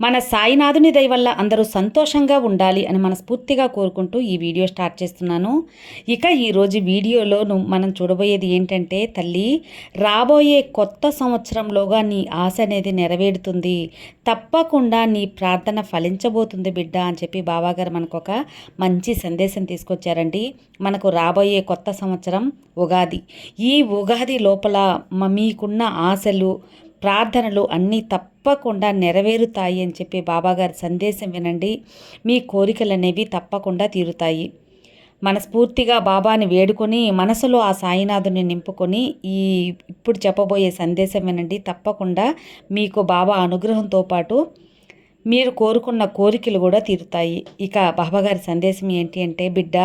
మన సాయినాథుని దయ వల్ల అందరూ సంతోషంగా ఉండాలి అని మనస్ఫూర్తిగా కోరుకుంటూ ఈ వీడియో స్టార్ట్ చేస్తున్నాను. ఇక ఈరోజు వీడియోలోను మనం చూడబోయేది ఏంటంటే తల్లి రాబోయే కొత్త సంవత్సరంలోగా నీ ఆశ అనేది నెరవేరుతుంది. తప్పకుండా నీ ప్రార్థన ఫలించబోతుంది బిడ్డ అని చెప్పి బాబాగారు మనకు ఒక మంచి సందేశం తీసుకొచ్చారండి. మనకు రాబోయే కొత్త సంవత్సరం ఉగాది. ఈ ఉగాది లోపల మీకున్న ఆశలు ప్రార్థనలు అన్నీ తప్పకుండా నెరవేరుతాయి అని చెప్పి బాబాగారి సందేశం వినండి. మీ కోరికలు అనేవి తప్పకుండా తీరుతాయి. మనస్ఫూర్తిగా బాబాని వేడుకొని మనసులో ఆ సాయినాథుని నింపుకొని ఈ ఇప్పుడు చెప్పబోయే సందేశం వినండి. తప్పకుండా మీకు బాబా అనుగ్రహంతో పాటు మీరు కోరుకున్న కోరికలు కూడా తీరుతాయి. ఇక బాబాగారి సందేశం ఏంటి అంటే బిడ్డ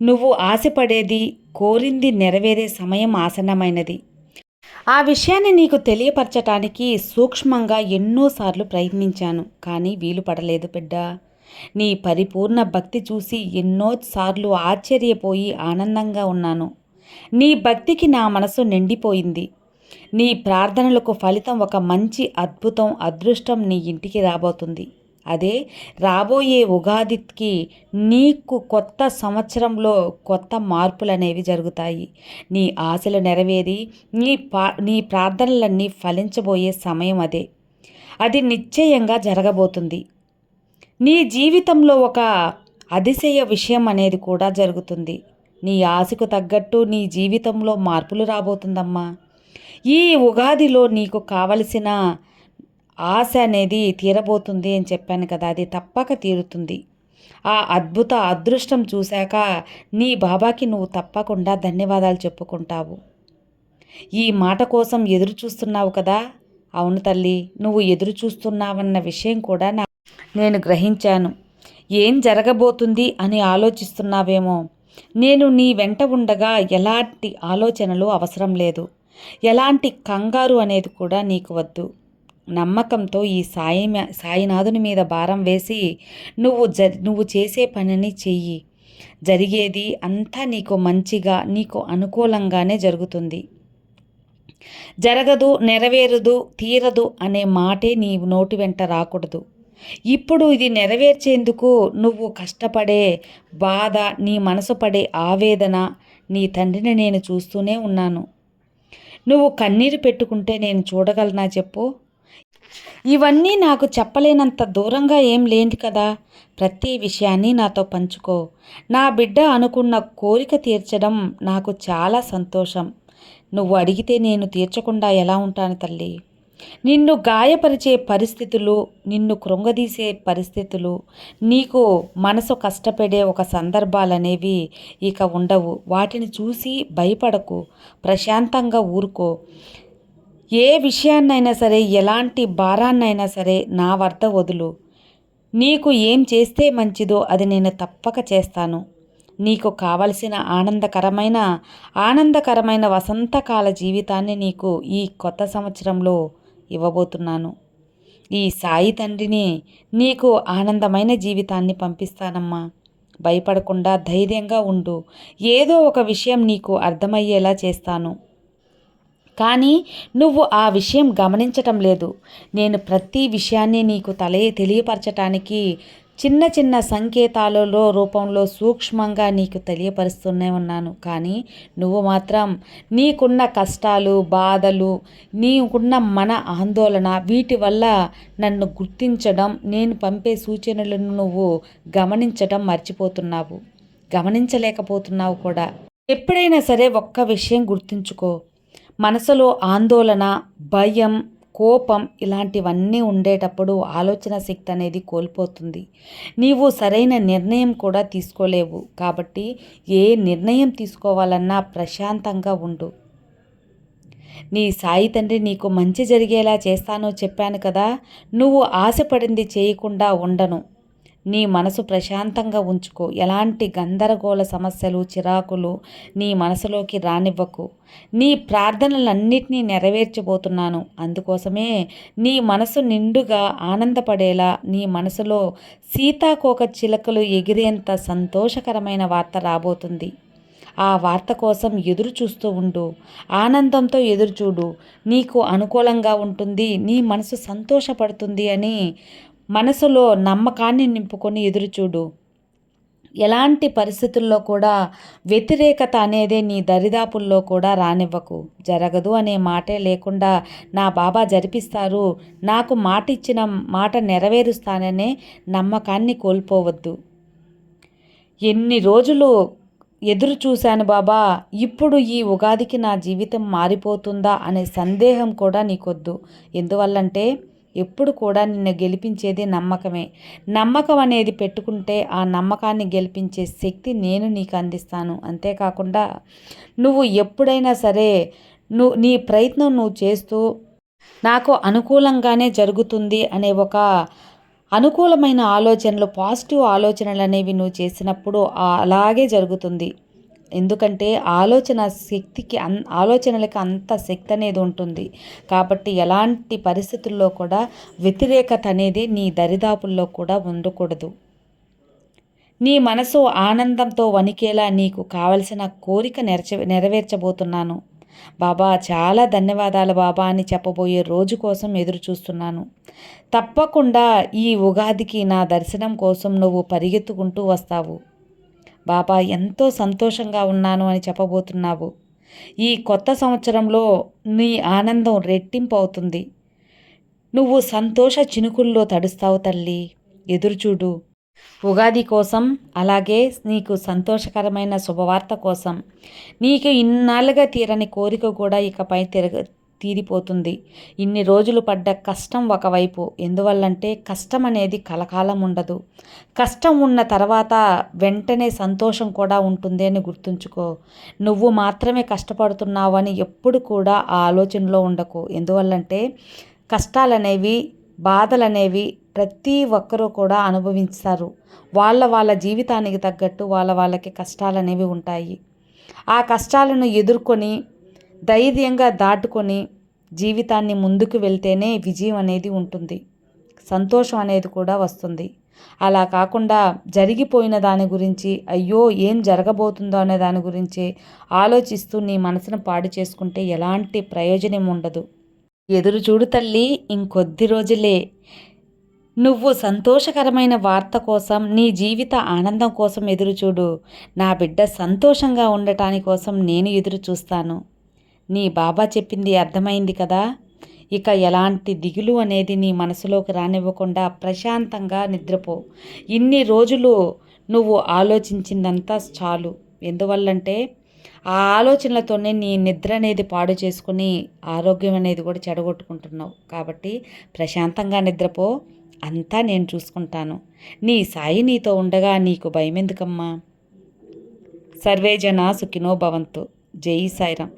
నువ్వు ఆశపడేది కోరింది నెరవేరే సమయం ఆసన్నమైనది. ఆ విషయాన్ని నీకు తెలియపరచటానికి సూక్ష్మంగా ఎన్నోసార్లు ప్రయత్నించాను కానీ వీలు పడలేదు బిడ్డ. నీ పరిపూర్ణ భక్తి చూసి ఎన్నోసార్లు ఆశ్చర్యపోయి ఆనందంగా ఉన్నాను. నీ భక్తికి నా మనసు నిండిపోయింది. నీ ప్రార్థనలకు ఫలితం ఒక మంచి అద్భుతం అదృష్టం నీ ఇంటికి రాబోతుంది. అదే రాబోయే ఉగాదికి నీకు కొత్త సంవత్సరంలో కొత్త మార్పులు అనేవి జరుగుతాయి. నీ ఆశలు నెరవేరి నీ పా నీ ప్రార్థనలన్నీ ఫలించబోయే సమయం అదే. అది నిశ్చయంగా జరగబోతుంది. నీ జీవితంలో ఒక అతిశయ విషయం అనేది కూడా జరుగుతుంది. నీ ఆశకు తగ్గట్టు నీ జీవితంలో మార్పులు రాబోతుందమ్మా. ఈ ఉగాదిలో నీకు కావలసిన ఆశ అనేది తీరబోతుంది అని చెప్పాను కదా అది తప్పక తీరుతుంది. ఆ అద్భుత అదృష్టం చూశాక నీ బాబాకి నువ్వు తప్పకుండా ధన్యవాదాలు చెప్పుకుంటావు. ఈ మాట కోసం ఎదురు చూస్తున్నావు కదా? అవును తల్లి నువ్వు ఎదురు చూస్తున్నావన్న విషయం కూడా నా నేను గ్రహించాను. ఏం జరగబోతుంది అని ఆలోచిస్తున్నావేమో? నేను నీ వెంట ఉండగా ఎలాంటి ఆలోచనలు అవసరం లేదు. ఎలాంటి కంగారు అనేది కూడా నీకు వద్దు. నమ్మకంతో ఈ సాయి సాయినాథుని మీద భారం వేసి నువ్వు జ నువ్వు చేసే పనిని చెయ్యి. జరిగేది అంతా నీకు మంచిగా నీకు అనుకూలంగానే జరుగుతుంది. జరగదు నెరవేరదు తీరదు అనే మాటే నీ నోటి వెంట రాకూడదు. ఇప్పుడు ఇది నెరవేర్చేందుకు నువ్వు కష్టపడే బాధ నీ మనసు పడే ఆవేదన నీ తండ్రిని నేను చూస్తూనే ఉన్నాను. నువ్వు కన్నీరు పెట్టుకుంటే నేను చూడగలనా చెప్పు? ఇవన్నీ నాకు చెప్పలేనంత దూరంగా ఏం లేని కదా. ప్రతి విషయాన్ని నాతో పంచుకో. నా బిడ్డ అనుకున్న కోరిక తీర్చడం నాకు చాలా సంతోషం. నువ్వు అడిగితే నేను తీర్చకుండా ఎలా ఉంటాను తల్లి? నిన్ను గాయపరిచే పరిస్థితులు నిన్ను కృంగదీసే పరిస్థితులు నీకు మనసు కష్టపడే ఒక సందర్భాలనేవి ఇక ఉండవు. వాటిని చూసి భయపడకు. ప్రశాంతంగా ఊరుకో. ఏ విషయాన్నైనా సరే ఎలాంటి భారాన్నైనా సరే నా వద్ద వదులు. నీకు ఏం చేస్తే మంచిదో అది నేను తప్పక చేస్తాను. నీకు కావలసిన ఆనందకరమైన ఆనందకరమైన వసంతకాల జీవితాన్ని నీకు ఈ కొత్త సంవత్సరంలో ఇవ్వబోతున్నాను. ఈ సాయి తండ్రిని నీకు ఆనందమైన జీవితాన్ని పంపిస్తానమ్మా. భయపడకుండా ధైర్యంగా ఉండు. ఏదో ఒక విషయం నీకు అర్థమయ్యేలా చేస్తాను. కానీ నువ్వు ఆ విషయం గమనించటం లేదు. నేను ప్రతి విషయాన్ని నీకు తలే తెలియపరచటానికి చిన్న చిన్న సంకేతాలలో రూపంలో సూక్ష్మంగా నీకు తెలియపరుస్తూనే ఉన్నాను. కానీ నువ్వు మాత్రం నీకున్న కష్టాలు బాధలు నీకున్న మన ఆందోళన వీటి వల్ల నన్ను గుర్తించడం నేను పంపే సూచనలను నువ్వు గమనించడం మర్చిపోతున్నావు. గమనించలేకపోతున్నావు కూడా. ఎప్పుడైనా సరే ఒక్క విషయం గుర్తుంచుకో. మనసులో ఆందోళన భయం కోపం ఇలాంటివన్నీ ఉండేటప్పుడు ఆలోచన శక్తి అనేది కోల్పోతుంది. నీవు సరైన నిర్ణయం కూడా తీసుకోలేవు కాబట్టి ఏ నిర్ణయం తీసుకోవాలన్నా ప్రశాంతంగా ఉండు. నీ సాయి తండ్రి నీకు మంచి జరిగేలా చేస్తానో చెప్పాను కదా నువ్వు ఆశపడింది చేయకుండా ఉండను. నీ మనసు ప్రశాంతంగా ఉంచుకో. ఎలాంటి గందరగోళ సమస్యలు చిరాకులు నీ మనసులోకి రానివ్వకు. నీ ప్రార్థనలన్నిటినీ నెరవేర్చబోతున్నాను. అందుకోసమే నీ మనసు నిండుగా ఆనందపడేలా నీ మనసులో సీతాకోక చిలకలు ఎగిరేంత సంతోషకరమైన వార్త రాబోతుంది. ఆ వార్త కోసం ఎదురు చూస్తూ ఉండు. ఆనందంతో ఎదురు చూడు నీకు అనుకూలంగా ఉంటుంది. నీ మనసు సంతోషపడుతుంది అని మనసులో నమ్మకాన్ని నింపుకొని ఎదురుచూడు. ఎలాంటి పరిస్థితుల్లో కూడా వ్యతిరేకత అనేదే నీ దరిదాపుల్లో కూడా రానివ్వకు. జరగదు అనే మాటే లేకుండా నా బాబా జరిపిస్తారు. నాకు మాట ఇచ్చిన మాట నెరవేరుస్తాననే నమ్మకాన్ని కోల్పోవద్దు. ఎన్ని రోజులు ఎదురు చూశాను బాబా. ఇప్పుడు ఈ ఉగాదికి నా జీవితం మారిపోతుందా అనే సందేహం కూడా నీకొద్దు. ఎందువల్లంటే ఎప్పుడు కూడా నిన్ను గెలిపించేది నమ్మకమే. నమ్మకం అనేది పెట్టుకుంటే ఆ నమ్మకాన్ని గెలిపించే శక్తి నేను నీకు అందిస్తాను. అంతేకాకుండా నువ్వు ఎప్పుడైనా సరే నువ్వు నీ ప్రయత్నం నువ్వు చేస్తూ నాకు అనుకూలంగానే జరుగుతుంది అనే ఒక అనుకూలమైన ఆలోచనలు పాజిటివ్ ఆలోచనలు అనేవి నువ్వు చేసినప్పుడు అలాగే జరుగుతుంది. ఎందుకంటే ఆలోచన శక్తికి అన్ ఆలోచనలకి అంత శక్తి అనేది ఉంటుంది. కాబట్టి ఎలాంటి పరిస్థితుల్లో కూడా వ్యతిరేకత అనేది నీ దరిదాపుల్లో కూడా ఉండకూడదు. నీ మనసు ఆనందంతో వణికేలా నీకు కావలసిన కోరిక నెరచ నెరవేర్చబోతున్నాను. బాబా చాలా ధన్యవాదాలు బాబా అని చెప్పబోయే రోజు కోసం ఎదురు చూస్తున్నాను. తప్పకుండా ఈ ఉగాదికి నా దర్శనం కోసం నువ్వు పరిగెత్తుకుంటూ వస్తావు. బాబా ఎంతో సంతోషంగా ఉన్నాను అని చెప్పబోతున్నావు. ఈ కొత్త సంవత్సరంలో నీ ఆనందం రెట్టింపు అవుతుంది. నువ్వు సంతోష చినుకుల్లో తడుస్తావు తల్లి. ఎదురుచూడు ఉగాది కోసం అలాగే నీకు సంతోషకరమైన శుభవార్త కోసం నీకు ఇన్నాళ్ళుగా తీరని కోరిక కూడా ఇకపై తిరగ తీరిపోతుంది. ఇన్ని రోజులు పడ్డ కష్టం ఒకవైపు. ఎందువల్లంటే కష్టం అనేది కలకాలం ఉండదు. కష్టం ఉన్న తర్వాత వెంటనే సంతోషం కూడా ఉంటుంది అని గుర్తుంచుకో. నువ్వు మాత్రమే కష్టపడుతున్నావు అని ఎప్పుడు కూడా ఆ ఆలోచనలో ఉండకు. ఎందువల్లంటే కష్టాలనేవి బాధలనేవి ప్రతి ఒక్కరూ కూడా అనుభవిస్తారు వాళ్ళ వాళ్ళ జీవితానికి తగ్గట్టు వాళ్ళ వాళ్ళకి కష్టాలు అనేవి ఉంటాయి. ఆ కష్టాలను ఎదుర్కొని ధైర్యంగా దాటుకొని జీవితాన్ని ముందుకు వెళ్తేనే విజయం అనేది ఉంటుంది. సంతోషం అనేది కూడా వస్తుంది. అలా కాకుండా జరిగిపోయిన దాని గురించి అయ్యో ఏం జరగబోతుందో అనే దాని గురించి ఆలోచిస్తూ నీ మనసును పాడు చేసుకుంటే ఎలాంటి ప్రయోజనం ఉండదు. ఎదురు చూడు తల్లి ఇంకొద్ది రోజులే. నువ్వు సంతోషకరమైన వార్త కోసం నీ జీవిత ఆనందం కోసం ఎదురుచూడు నా బిడ్డ సంతోషంగా ఉండటాని కోసం నేను ఎదురు చూస్తాను. నీ బాబా చెప్పింది అర్థమైంది కదా? ఇక ఎలాంటి దిగులు అనేది నీ మనసులోకి రానివ్వకుండా ప్రశాంతంగా నిద్రపో. ఇన్ని రోజులు నువ్వు ఆలోచించిందంతా చాలు. ఎందువల్లంటే ఆ ఆలోచనలతోనే నీ నిద్ర అనేది పాడు చేసుకుని ఆరోగ్యం అనేది కూడా చెడగొట్టుకుంటున్నావు. కాబట్టి ప్రశాంతంగా నిద్రపో. అంతా నేను చూసుకుంటాను. నీ సాయి నీతో ఉండగా నీకు భయం ఎందుకమ్మా సర్వేజన సుఖినో భవంతు. జై సాయిరామ్.